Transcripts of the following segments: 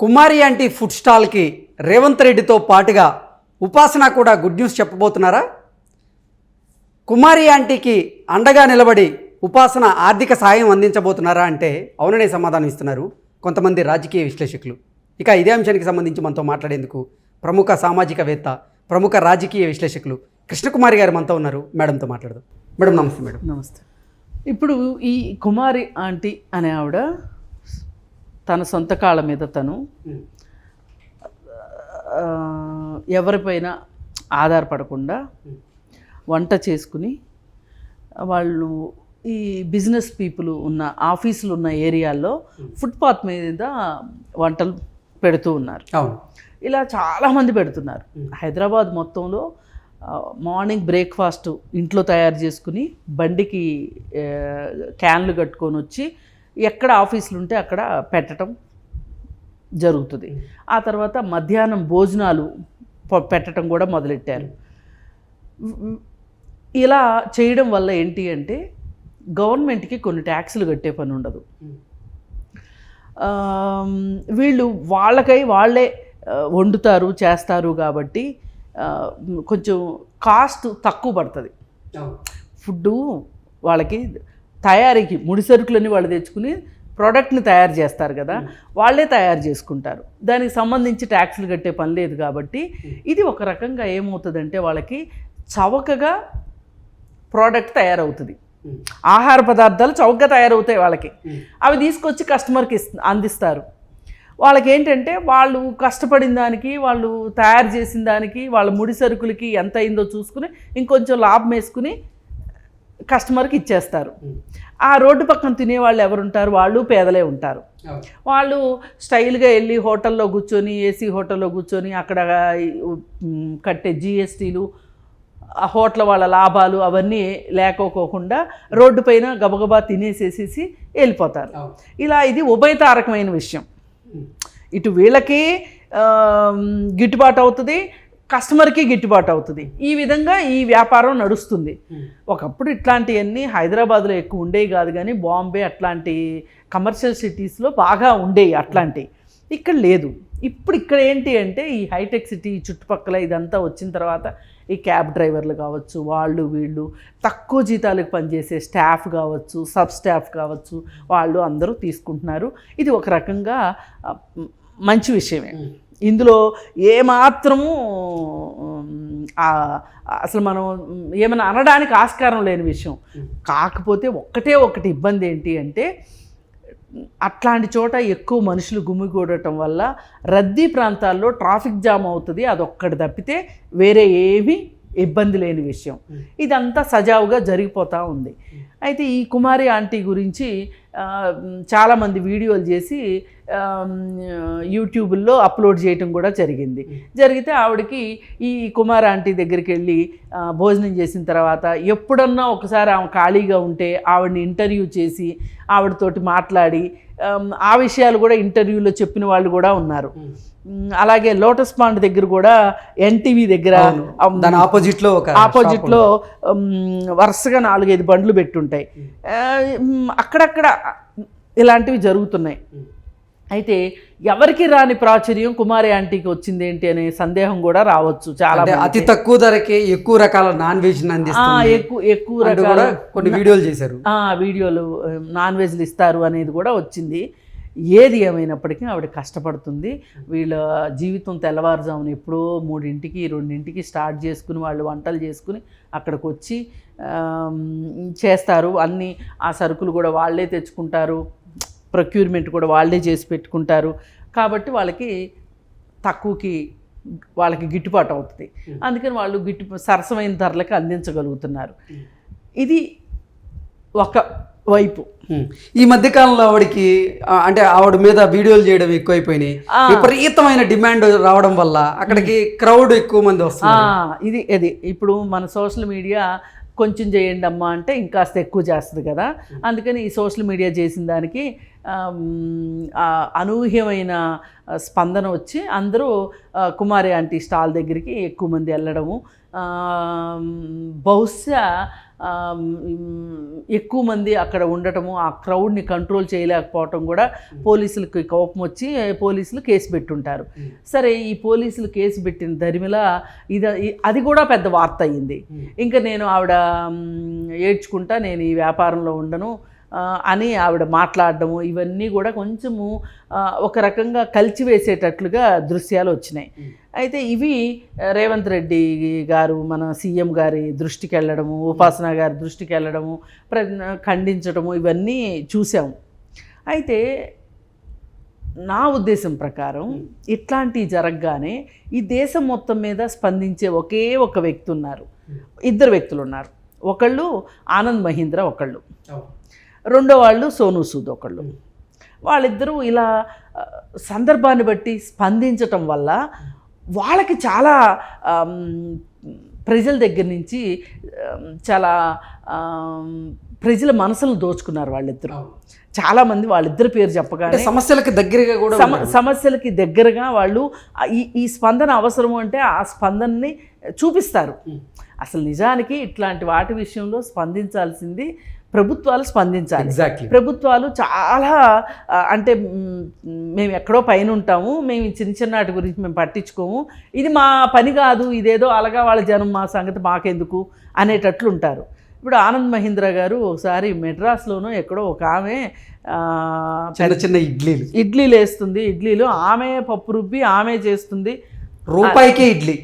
కుమారి aunty food స్టాల్కి రేవంత్ రెడ్డితో పాటుగా ఉపాసన కూడా గుడ్ న్యూస్ చెప్పబోతున్నారా? కుమారి ఆంటీకి అండగా నిలబడి ఉపాసన ఆర్థిక సాయం అందించబోతున్నారా అంటే అవుననే సమాధానం ఇస్తున్నారు కొంతమంది రాజకీయ విశ్లేషకులు. ఇక ఇదే అంశానికి సంబంధించి మనతో మాట్లాడేందుకు ప్రముఖ సామాజికవేత్త ప్రముఖ రాజకీయ విశ్లేషకులు కృష్ణకుమారి గారు మనతో ఉన్నారు. మేడంతో మాట్లాడదాం. మేడం నమస్తే మేడం. నమస్తే. ఇప్పుడు ఈ కుమారి ఆంటీ అనే ఆవిడ తన సొంత కాళ్ళ మీద తను ఎవరిపైన ఆధారపడకుండా వంట చేసుకుని వాళ్ళు ఈ బిజినెస్ పీపుల్ ఉన్న ఆఫీసులు ఉన్న ఏరియాల్లో ఫుట్పాత్ మీద వంటలు పెడుతూ ఉన్నారు. అవును. ఇలా చాలామంది పెడుతున్నారు. హైదరాబాద్ మొత్తంలో మార్నింగ్ బ్రేక్ఫాస్ట్ ఇంట్లో తయారు చేసుకుని బండికి క్యాన్లు కట్టుకొని వచ్చి ఎక్కడ ఆఫీసులు ఉంటే అక్కడ పెట్టడం జరుగుతుంది. ఆ తర్వాత మధ్యాహ్నం భోజనాలు పెట్టడం కూడా మొదలెట్టారు. ఇలా చేయడం వల్ల ఏంటి అంటే గవర్నమెంట్కి కొన్ని ట్యాక్సులు కట్టే పని ఉండదు. వీళ్ళు వాళ్ళకై వాళ్ళే వండుతారు చేస్తారు కాబట్టి కొంచెం కాస్ట్ తక్కువ పడుతుంది. ఫుడ్డు వాళ్ళకి తయారీకి ముడి సరుకులని వాళ్ళు తెచ్చుకుని ప్రోడక్ట్ని తయారు చేస్తారు కదా వాళ్ళే తయారు చేసుకుంటారు. దానికి సంబంధించి ట్యాక్స్లు కట్టే పని లేదు కాబట్టి ఇది ఒక రకంగా ఏమవుతుందంటే వాళ్ళకి చవకగా ప్రోడక్ట్ తయారవుతుంది. ఆహార పదార్థాలు చౌకగా తయారవుతాయి వాళ్ళకి. అవి తీసుకొచ్చి కస్టమర్కి అందిస్తారు. వాళ్ళకి ఏంటంటే వాళ్ళు కష్టపడిన దానికి వాళ్ళు తయారు చేసిన దానికి వాళ్ళ ముడి సరుకులకి ఎంత అయిందో చూసుకుని ఇంకొంచెం లాభం వేసుకుని కస్టమర్కి ఇచ్చేస్తారు. ఆ రోడ్డు పక్కన తినేవాళ్ళు ఎవరుంటారు? వాళ్ళు పేదలే ఉంటారు. వాళ్ళు స్టైల్గా వెళ్ళి హోటల్లో కూర్చొని ఏసీ హోటల్లో కూర్చొని అక్కడ కట్టే జిఎస్టీలు ఆ హోటల్ వాళ్ళ లాభాలు అవన్నీ లేకపోకుండా రోడ్డు పైన గబగబా తినేసేసేసి వెళ్ళిపోతారు. ఇలా ఇది ఉభయతారకమైన విషయం. ఇటు వీళ్ళకి గిట్టుబాటు అవుతుంది కస్టమర్కి గిట్టుబాటు అవుతుంది. ఈ విధంగా ఈ వ్యాపారం నడుస్తుంది. ఒకప్పుడు ఇట్లాంటివన్నీ హైదరాబాద్లో ఎక్కువ ఉండేవి కాదు కానీ బాంబే అట్లాంటి కమర్షియల్ సిటీస్లో బాగా ఉండేవి అట్లాంటివి ఇక్కడ లేదు. ఇప్పుడు ఇక్కడ ఏంటి అంటే ఈ హైటెక్ సిటీ చుట్టుపక్కల ఇదంతా వచ్చిన తర్వాత ఈ క్యాబ్ డ్రైవర్లు కావచ్చు వాళ్ళు వీళ్ళు తక్కువ జీతాలకు పనిచేసే స్టాఫ్ కావచ్చు సబ్ స్టాఫ్ కావచ్చు వాళ్ళు అందరూ తీసుకుంటున్నారు. ఇది ఒక రకంగా మంచి విషయమే. ఇందులో ఏమాత్రము అసలు మనం ఏమైనా అనడానికి ఆస్కారం లేని విషయం. కాకపోతే ఒక్కటే ఒకటి ఇబ్బంది ఏంటి అంటే అట్లాంటి చోట ఎక్కువ మనుషులు గుమిగూడటం వల్ల రద్దీ ప్రాంతాల్లో ట్రాఫిక్ జామ్ అవుతుంది అదొక్కటి తప్పితే వేరే ఏమీ ఇబ్బంది లేని విషయం. ఇదంతా సజావుగా జరిగిపోతూ ఉంది. అయితే ఈ కుమారి ఆంటీ గురించి చాలామంది వీడియోలు చేసి యూట్యూబ్లో అప్లోడ్ చేయటం కూడా జరిగింది. జరిగితే ఆవిడకి ఈ కుమార్ ఆంటీ దగ్గరికి వెళ్ళి భోజనం చేసిన తర్వాత ఎప్పుడన్నా ఒకసారి ఆమె ఖాళీగా ఉంటే ఆవిడని ఇంటర్వ్యూ చేసి ఆవిడతోటి మాట్లాడి ఆ విషయాలు కూడా ఇంటర్వ్యూలో చెప్పిన వాళ్ళు కూడా ఉన్నారు. అలాగే లోటస్ పాండ్ దగ్గర కూడా ఎన్టీవీ దగ్గర ఆమ్, దాని ఆపోజిట్లో ఒక ఆపోజిట్లో ఉమ్, వరుసగా నాలుగైదు బండ్లు పెట్టుంటాయి. అక్కడక్కడ ఇలాంటివి జరుగుతున్నాయి. అయితే ఎవరికి రాని ప్రాచుర్యం కుమారి ఆంటీకి వచ్చింది ఏంటి అనే సందేహం కూడా రావచ్చు చాలా అతి తక్కువ ధరకే ఎక్కువ రకాల నాన్ వెజ్ ఎక్కువ ఎక్కువ రకాల కూడా కొన్ని వీడియోలు చేశారు. ఆ, వీడియోలు నాన్ వెజ్లు ఇస్తారు అనేది కూడా వచ్చింది. ఏది ఏమైనప్పటికీ ఆవిడ కష్టపడుతుంది. వీళ్ళ జీవితం తెల్లవారుజామున ఎప్పుడో మూడింటికి రెండింటికి స్టార్ట్ చేసుకుని వాళ్ళు వంటలు చేసుకుని అక్కడికి వచ్చి చేస్తారు. అన్నీ ఆ సరుకులు కూడా వాళ్ళే తెచ్చుకుంటారు. ప్రొక్యూర్మెంట్ కూడా వాళ్ళే చేసి పెట్టుకుంటారు. కాబట్టి వాళ్ళకి తక్కువకి వాళ్ళకి గిట్టుబాటు అవుతుంది. అందుకని వాళ్ళు గిట్టు సరసమైన ధరలకు అందించగలుగుతున్నారు. ఇది ఒక వైపు. ఈ మధ్య కాలంలో ఆవిడకి అంటే ఆవిడ మీద వీడియోలు చేయడం ఎక్కువైపోయినాయి. విపరీతమైన డిమాండ్ రావడం వల్ల అక్కడికి క్రౌడ్ ఎక్కువ మంది ఆ, వస్తున్నారు ఇది ఇది. ఇప్పుడు మన సోషల్ మీడియా కొంచెం చేయండి అమ్మా అంటే ఇంకాస్త ఎక్కువ చేస్తుంది కదా. అందుకని ఈ సోషల్ మీడియా చేసిన దానికి అనూహ్యమైన స్పందన వచ్చి అందరూ కుమారి ఆంటీ స్టాల్ దగ్గరికి ఎక్కువ మంది వెళ్ళడము. బహుశా ఎక్కువ మంది అక్కడ ఉండటము ఆ క్రౌడ్ని కంట్రోల్ చేయలేకపోవటం కూడా పోలీసులకి కోపం వచ్చి పోలీసులు కేసు పెట్టుంటారు. సరే ఈ పోలీసులు కేసు పెట్టిన దరిమిల ఇది అది కూడా పెద్ద వార్త అయ్యింది ఇంకా నేను ఆవిడ ఏడ్చుకుంటా నేను ఈ వ్యాపారంలో ఉండను. అని ఆవిడ మాట్లాడడము ఇవన్నీ కూడా కొంచెము ఒక రకంగా కలిచివేసేటట్లుగా దృశ్యాలు వచ్చినాయి. అయితే ఇవి రేవంత్ రెడ్డి గారు మన సీఎం గారి దృష్టికి వెళ్ళడము ఉపాసన గారి దృష్టికి వెళ్ళడము ప్ర ఖండించడము ఇవన్నీ చూసాము. అయితే నా ఉద్దేశం ప్రకారం ఇట్లాంటివి జరగగానే ఈ దేశం మొత్తం మీద స్పందించే ఒకే ఒక వ్యక్తి ఉన్నారు. ఇద్దరు వ్యక్తులు ఉన్నారు. ఒకళ్ళు ఆనంద్ మహీంద్ర ఒకళ్ళు. రెండో వాళ్ళు సోను సూద్ ఒకళ్ళు వాళ్ళిద్దరూ ఇలా సందర్భాన్ని బట్టి స్పందించటం వల్ల వాళ్ళకి చాలా ప్రజల దగ్గర నుంచి చాలా ప్రజల మనసులను దోచుకున్నారు వాళ్ళిద్దరూ. చాలామంది వాళ్ళిద్దరి పేరు చెప్పగానే సమస్యలకు దగ్గరగా కూడా సమ సమస్యలకి దగ్గరగా వాళ్ళు ఈ ఈ స్పందన అవసరం అంటే ఆ స్పందనని చూపిస్తారు. అసలు నిజానికి ఇట్లాంటి వాటి విషయంలో స్పందించాల్సింది ప్రభుత్వాలు స్పందించాలి. ఎగ్జాక్ట్లీ ప్రభుత్వాలు చాలా అంటే మేము ఎక్కడో పైన ఉంటాము మేము చిన్న చిన్న వాటి గురించి మేము పట్టించుకోము. ఇది మా పని కాదు ఇదేదో అలగా వాళ్ళ జనం మా సంగతి మాకెందుకు అనేటట్లు ఉంటారు. ఇప్పుడు ఆనంద్ మహీంద్ర గారు ఒకసారి మెడ్రాస్లోనూ ఎక్కడో ఒక ఆమె చిన్న చిన్న ఇడ్లీలు. ఇడ్లీలు వేస్తుంది. ఇడ్లీలు ఆమె పప్పు రుబ్బి ఆమె చేస్తుంది. రూపాయికే ఇడ్లీ.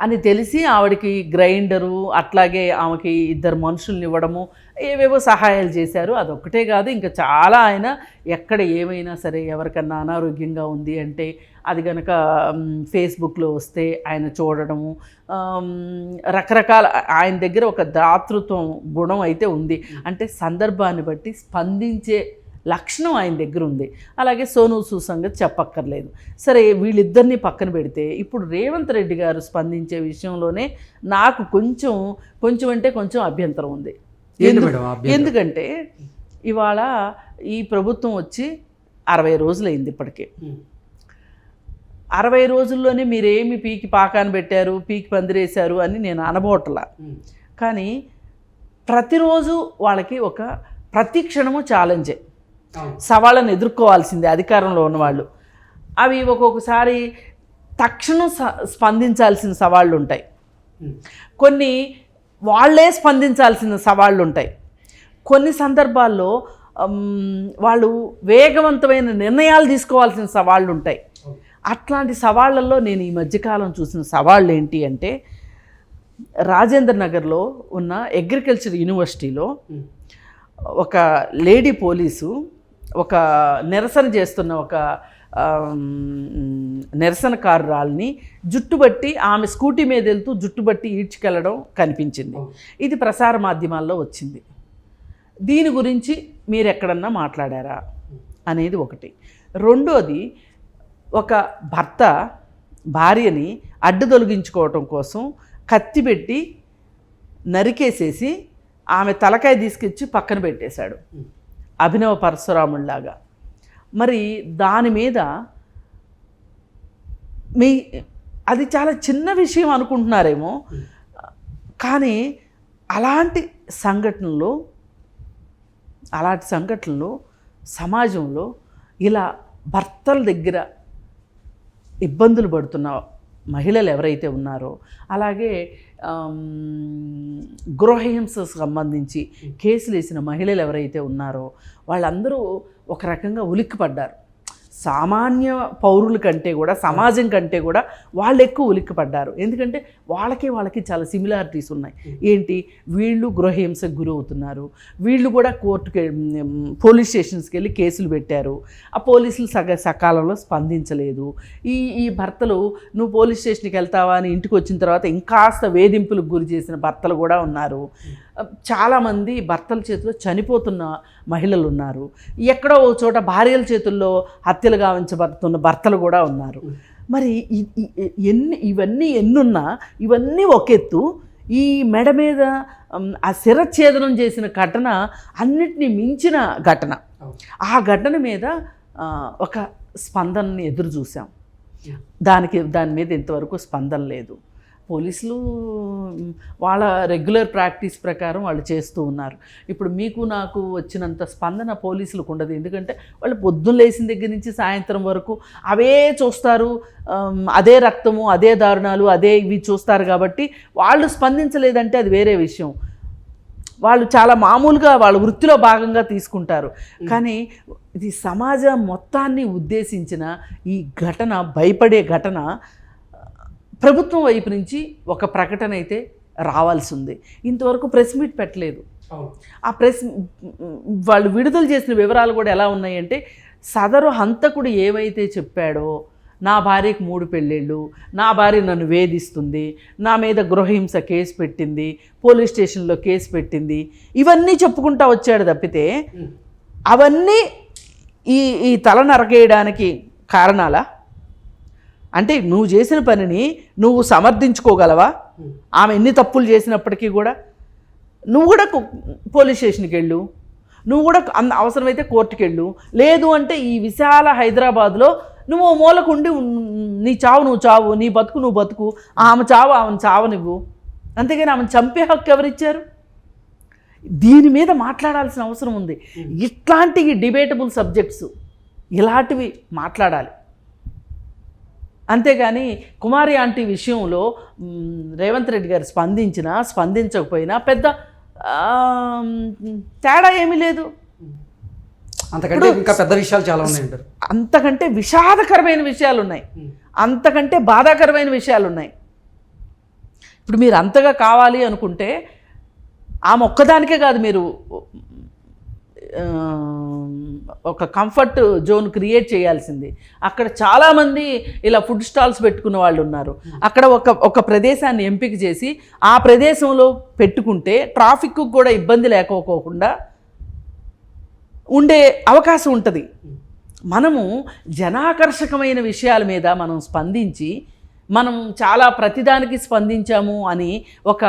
అని తెలిసి ఆవిడకి గ్రైండరు అట్లాగే ఆమెకి ఇద్దరు మనుషుల్ని ఇవ్వడము ఏవేవో సహాయాలు చేశారు. అదొక్కటే కాదు ఇంకా చాలా ఆయన ఎక్కడ ఏమైనా సరే ఎవరికన్నా అనారోగ్యంగా ఉంది అంటే అది కనుక ఫేస్బుక్లో వస్తే ఆయన చూడడము రకరకాల ఆయన దగ్గర ఒక దాతృత్వం గుణం అయితే ఉంది. అంటే సందర్భాన్ని బట్టి స్పందించే లక్షణం ఆయన దగ్గర ఉంది. అలాగే సోను సూద్ సంగతి చెప్పక్కర్లేదు. సరే వీళ్ళిద్దరిని పక్కన పెడితే ఇప్పుడు రేవంత్ రెడ్డి గారు స్పందించే విషయంలోనే నాకు కొంచెం కొంచెం అంటే కొంచెం అభ్యంతరం ఉంది? ఎందుకంటే ఇవాళ ఈ ప్రభుత్వం వచ్చి అరవై రోజులైంది ఇప్పటికే. అరవై రోజుల్లోనే మీరేమి పీకి పాకాన్ని పెట్టారు పీకి పందిరేశారు అని నేను అనబోట్లా. కానీ ప్రతిరోజు వాళ్ళకి ఒక ప్రతి క్షణము ఛాలెంజే సవాళ్ళను ఎదుర్కోవాల్సిందే అధికారంలో ఉన్నవాళ్ళు. అవి ఒక్కొక్కసారి తక్షణం స్పందించాల్సిన సవాళ్ళు ఉంటాయి కొన్ని వాళ్ళే స్పందించాల్సిన సవాళ్ళు ఉంటాయి కొన్ని సందర్భాల్లో వాళ్ళు వేగవంతమైన నిర్ణయాలు తీసుకోవాల్సిన సవాళ్ళు ఉంటాయి అట్లాంటి సవాళ్ళల్లో నేను ఈ మధ్యకాలం చూసిన సవాళ్ళు ఏంటి అంటే రాజేంద్ర నగర్లో ఉన్న అగ్రికల్చర్ యూనివర్సిటీలో ఒక లేడీ పోలీసు ఒక నిరసన చేస్తున్న ఒక నిరసనకారురాల్ని జుట్టుబట్టి ఆమె స్కూటీ మీద వెళ్తూ జుట్టుబట్టి ఈడ్చుకెళ్ళడం కనిపించింది. ఇది ప్రసార మాధ్యమాల్లో వచ్చింది. దీని గురించి మీరు ఎక్కడన్నా మాట్లాడారా? అనేది ఒకటి. రెండోది ఒక భర్త భార్యని అడ్డు తొలగించుకోవటం కోసం కత్తి పెట్టి నరికేసేసి ఆమె తలకాయ తీసుకొచ్చి పక్కన పెట్టేశాడు. అభినవ పరశురాముళ్ళాగా మరి దాని మీద మీ అది చాలా చిన్న విషయం అనుకుంటున్నారేమో. కానీ అలాంటి సంఘటనలు అలాంటి సంఘటనలు సమాజంలో ఇలా భర్తల దగ్గర ఇబ్బందులు పడుతున్న మహిళలు ఎవరైతే ఉన్నారో అలాగే గృహహింసకు సంబంధించి కేసులు వేసిన మహిళలు ఎవరైతే ఉన్నారో వాళ్ళందరూ ఒక రకంగా ఉలిక్కిపడ్డారు. సామాన్య పౌరుల కంటే కూడా సమాజం కంటే కూడా వాళ్ళు ఎక్కువ ఉలిక్కిపడ్డారు. ఎందుకంటే వాళ్ళకి వాళ్ళకి చాలా సిమిలారిటీస్ ఉన్నాయి. ఏంటి? వీళ్ళు గృహహింసకు గురవుతున్నారు. వీళ్ళు కూడా కోర్టుకి పోలీస్ స్టేషన్స్కి వెళ్ళి కేసులు పెట్టారు. ఆ పోలీసులు సగ సకాలంలో స్పందించలేదు. ఈ ఈ భర్తలు నువ్వు పోలీస్ స్టేషన్కి వెళ్తావా? అని ఇంటికి వచ్చిన తర్వాత ఇంకాస్త వేధింపులకు గురి చేసిన భర్తలు కూడా ఉన్నారు. చాలామంది భర్తల చేతిలో చనిపోతున్న మహిళలు ఉన్నారు ఎక్కడో ఓ చోట భార్యల చేతుల్లో హత్యలు గావించబడుతున్న భర్తలు కూడా ఉన్నారు. మరి ఎన్ని ఇవన్నీ ఎన్నున్నా ఇవన్నీ ఒక ఎత్తు ఈ మెడ మీద ఆ శిరఛేదనం చేసిన ఘటన అన్నిటినీ మించిన ఘటన. ఆ ఘటన మీద ఒక స్పందనని ఎదురు చూసాం దానికి దాని మీద ఇంతవరకు స్పందన లేదు. పోలీసులు వాళ్ళ రెగ్యులర్ ప్రాక్టీస్ ప్రకారం వాళ్ళు చేస్తూ ఉన్నారు. ఇప్పుడు మీకు నాకు వచ్చినంత స్పందన పోలీసులకు ఉండదు. ఎందుకంటే వాళ్ళు పొద్దున్న లేచిన దగ్గర నుంచి సాయంత్రం వరకు అవే చూస్తారు. అదే రక్తము అదే దారుణాలు అదే ఇవి చూస్తారు కాబట్టి వాళ్ళు స్పందించలేదంటే అది వేరే విషయం. వాళ్ళు చాలా మామూలుగా వాళ్ళ వృత్తిలో భాగంగా తీసుకుంటారు. కానీ ఇది సమాజం మొత్తాన్ని ఉద్దేశించిన ఈ ఘటన భయపడే ఘటన ప్రభుత్వం వైపు నుంచి ఒక ప్రకటన అయితే రావాల్సి ఉంది ఇంతవరకు ప్రెస్ మీట్ పెట్టలేదు. ఆ ప్రెస్ వాళ్ళు విడుదల చేసిన వివరాలు కూడా ఎలా ఉన్నాయంటే సదరు హంతకుడు ఏవైతే చెప్పాడో నా భార్యకు మూడు పెళ్ళిళ్ళు నా భార్య నన్ను వేధిస్తుంది నా మీద గృహహింస కేసు పెట్టింది పోలీస్ స్టేషన్లో కేసు పెట్టింది ఇవన్నీ చెప్పుకుంటా వచ్చాడు తప్పితే అవన్నీ ఈ ఈ తల నరకేయడానికి కారణాలా? అంటే నువ్వు చేసిన పనిని నువ్వు సమర్థించుకోగలవా? ఆమె ఎన్ని తప్పులు చేసినప్పటికీ కూడా? నువ్వు కూడా పోలీస్ స్టేషన్కి వెళ్ళు. నువ్వు కూడా అవసరమైతే కోర్టుకి వెళ్ళు. లేదు అంటే ఈ విశాల హైదరాబాద్లో నువ్వు మూలకు ఉండి నీ చావు నువ్వు చావు నీ బతుకు నువ్వు బతుకు ఆమె చావు ఆమెను చావనివ్వు. అంతేగాని ఆమెను చంపే హక్కు ఎవరిచ్చారు? దీని మీద మాట్లాడాల్సిన అవసరం ఉంది. ఇట్లాంటి డిబేటబుల్ సబ్జెక్ట్స్ ఇలాంటివి మాట్లాడాలి. అంతేగాని కుమారి ఆంటీ విషయంలో రేవంత్ రెడ్డి గారు స్పందించినా స్పందించకపోయినా పెద్ద తేడా ఏమీ లేదు. అంతకంటే ఇంకా పెద్ద విషయాలు చాలా ఉన్నాయి అంతకంటే విషాదకరమైన విషయాలు ఉన్నాయి. అంతకంటే బాధాకరమైన విషయాలు ఉన్నాయి. ఇప్పుడు మీరు అంతగా కావాలి అనుకుంటే ఆమె ఒక్కదానికే కాదు మీరు ఒక కంఫర్ట్ జోన్ క్రియేట్ చేయాల్సింది. అక్కడ చాలామంది ఇలా ఫుడ్ స్టాల్స్ పెట్టుకున్న వాళ్ళు ఉన్నారు. అక్కడ ఒక ఒక ప్రదేశాన్ని ఎంపిక చేసి ఆ ప్రదేశంలో పెట్టుకుంటే ట్రాఫిక్ కూడా ఇబ్బంది లేకపోకుండా ఉండే అవకాశం ఉంటుంది. మనము జనాకర్షకమైన విషయాల మీద మనం స్పందించి మనం చాలా ప్రతిదానికి స్పందించాము అని ఒక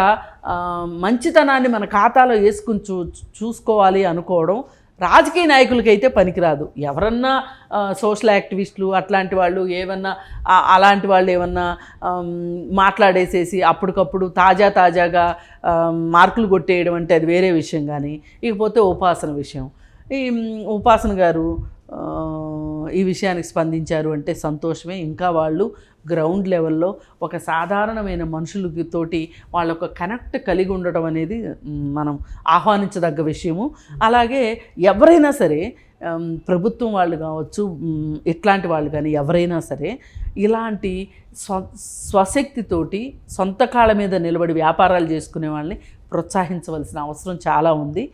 మంచితనాన్ని మన ఖాతాలో వేసుకుని చూ చూసుకోవాలి అనుకోవడం రాజకీయ నాయకులకైతే పనికిరాదు. ఎవరన్నా సోషల్ యాక్టివిస్టులు అట్లాంటి వాళ్ళు ఏమన్నా అలాంటి వాళ్ళు ఏమన్నా మాట్లాడేసేసి అప్పటికప్పుడు తాజా తాజాగా మార్కులు కొట్టేయడం అంటే అది వేరే విషయం కానీ ఇకపోతే ఉపాసన విషయం. ఈ ఉపాసన గారు ఈ విషయానికి స్పందించారు అంటే సంతోషమే. ఇంకా వాళ్ళు గ్రౌండ్ లెవెల్లో ఒక సాధారణమైన మనుషులతోటి వాళ్ళ ఒక కనెక్ట్ కలిగి ఉండడం అనేది మనం ఆహ్వానించదగ్గ విషయము. అలాగే ఎవరైనా సరే ప్రభుత్వం వాళ్ళు కావచ్చు ఇట్లాంటి వాళ్ళు కానీ ఎవరైనా సరే ఇలాంటి స్వ స్వశక్తితోటి సొంత కాళ్ళ మీద నిలబడి వ్యాపారాలు చేసుకునే వాళ్ళని ప్రోత్సహించవలసిన అవసరం చాలా ఉంది.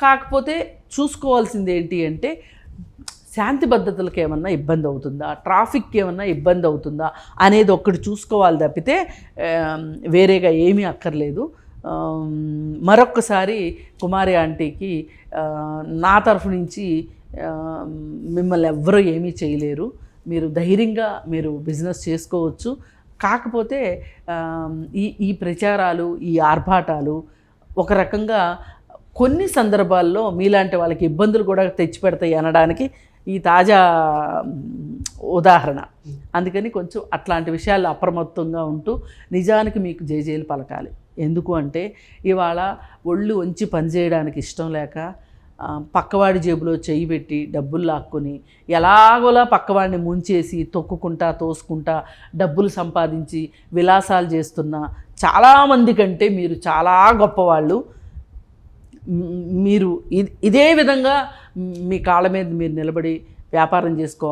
కాకపోతే చూసుకోవాల్సింది ఏంటి అంటే శాంతి భద్రతలకు ఏమన్నా ఇబ్బంది అవుతుందా ట్రాఫిక్కి ఏమన్నా ఇబ్బంది అవుతుందా అనేది ఒక్కటి చూసుకోవాలి తప్పితే వేరేగా ఏమీ అక్కర్లేదు. మరొక్కసారి కుమారి ఆంటీకి నా తరఫు నుంచి మిమ్మల్ని ఎవ్వరూ ఏమీ చేయలేరు. మీరు ధైర్యంగా మీరు బిజినెస్ చేసుకోవచ్చు. కాకపోతే ఈ ఈ ప్రచారాలు ఈ ఆర్భాటాలు ఒక రకంగా కొన్ని సందర్భాల్లో మీలాంటి వాళ్ళకి ఇబ్బందులు కూడా తెచ్చిపెడతాయి అనడానికి ఈ తాజా ఉదాహరణ. అందుకని కొంచెం అట్లాంటి విషయాల్లో అప్రమత్తంగా ఉంటూ నిజానికి మీకు జేజేలు పలకాలి. ఎందుకు అంటే ఇవాళ ఒళ్ళు వంచి పనిచేయడానికి ఇష్టం లేక పక్కవాడి జేబులో చెయ్యి పెట్టి డబ్బులు లాక్కొని ఎలాగోలా పక్కవాడిని ముంచేసి తొక్కుకుంటా తోసుకుంటా డబ్బులు సంపాదించి విలాసాలు చేస్తున్న చాలామంది కంటే మీరు చాలా గొప్పవాళ్ళు. మీరు ఇదే విధంగా మీ కాళ్ళ మీద మీరు నిలబడి వ్యాపారం చేసుకోవాలి.